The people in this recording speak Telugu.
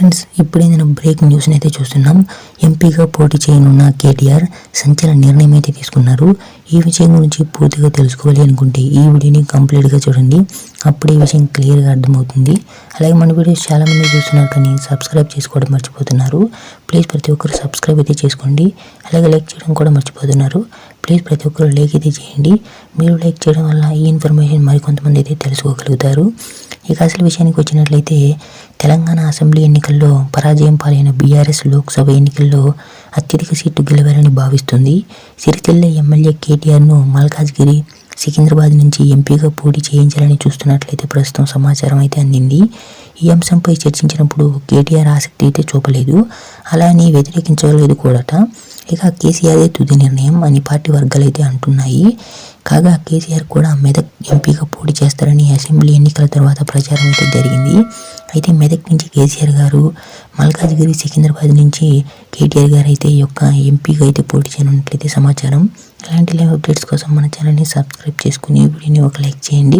ఫ్రెండ్స్ ఇప్పుడే నేను బ్రేక్ న్యూస్ని అయితే చూస్తున్నాం. ఎంపీగా పోటీ చేయనున్న కేటీఆర్ సంచలన నిర్ణయం అయితే తీసుకున్నారు. ఈ విషయం గురించి పూర్తిగా తెలుసుకోవాలి అనుకుంటే ఈ వీడియోని కంప్లీట్గా చూడండి. అప్పుడు ఈ విషయం క్లియర్గా అర్థమవుతుంది. అలాగే మన వీడియోస్ చాలా మంది చూస్తున్నారు కానీ సబ్స్క్రైబ్ చేసుకోవడం మర్చిపోతున్నారు. ప్లీజ్ ప్రతి ఒక్కరు సబ్స్క్రైబ్ అయితే చేసుకోండి. అలాగే లైక్ చేయడం కూడా మర్చిపోతున్నారు. ప్లీజ్ ప్రతి ఒక్కరు లైక్ అయితే చేయండి. మీరు లైక్ చేయడం వల్ల ఈ ఇన్ఫర్మేషన్ మరికొంతమంది అయితే తెలుసుకోగలుగుతారు. ఇక అసలు విషయానికి వచ్చినట్లయితే తెలంగాణ అసెంబ్లీ ఎన్నికల్లో పరాజయం పాలైన బీఆర్ఎస్ లోక్సభ ఎన్నికల్లో అత్యధిక సీట్లు గెలవాలని భావిస్తుంది. సిరిసిల్ల ఎమ్మెల్యే కేటీఆర్ను మల్కాజ్గిరి సికింద్రాబాద్ నుంచి ఎంపీగా పోటీ చేయించాలని చూస్తున్నట్లయితే ప్రస్తుతం సమాచారం అయితే అందింది. ఈ అంశంపై చర్చించినప్పుడు కేటీఆర్ ఆసక్తి అయితే చూపలేదు. అలానే వ్యతిరేకించలేదు కూడట. ఇక కేసీఆర్ తుది నిర్ణయం అని పార్టీ వర్గాలు అయితే అంటున్నాయి. కాగా కేసీఆర్ కూడా మెదక్ ఎంపీగా పోటీ చేస్తారని అసెంబ్లీ ఎన్నికల తర్వాత ప్రచారం అయితే జరిగింది. అయితే మెదక్ నుంచి కేసీఆర్ గారు మల్కాజ్గిరి సికింద్రాబాద్ నుంచి కేటీఆర్ గారు అయితే యొక్క ఎంపీగా అయితే పోటీ చేయనున్నట్లయితే సమాచారం. ఇలాంటి లైవ్ అప్డేట్స్ కోసం మన ఛానల్ని సబ్స్క్రైబ్ చేసుకుని వీడియోని ఒక లైక్ చేయండి.